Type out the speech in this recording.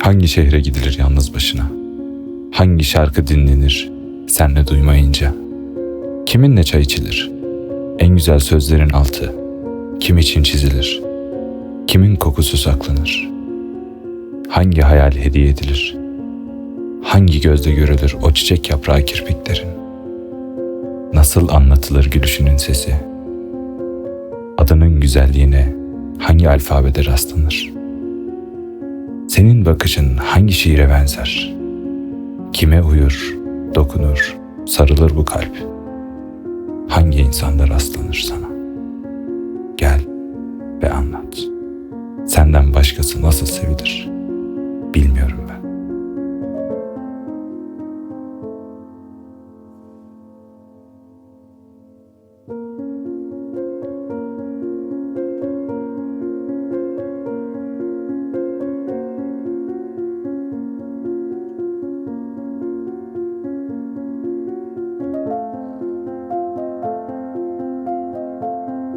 Hangi şehre gidilir yalnız başına? Hangi şarkı dinlenir senle duymayınca? Kiminle çay içilir? En güzel sözlerin altı kim için çizilir? Kimin kokusu saklanır? Hangi hayal hediye edilir? Hangi gözde görülür o çiçek yaprağı kirpiklerin? Nasıl anlatılır gülüşünün sesi? Adının güzelliğine hangi alfabede rastlanır? Senin bakışın hangi şiire benzer? Kime uyur, dokunur, sarılır bu kalp? Hangi insanda rastlanır sana? Gel ve anlat. Senden başkası nasıl sevilir?''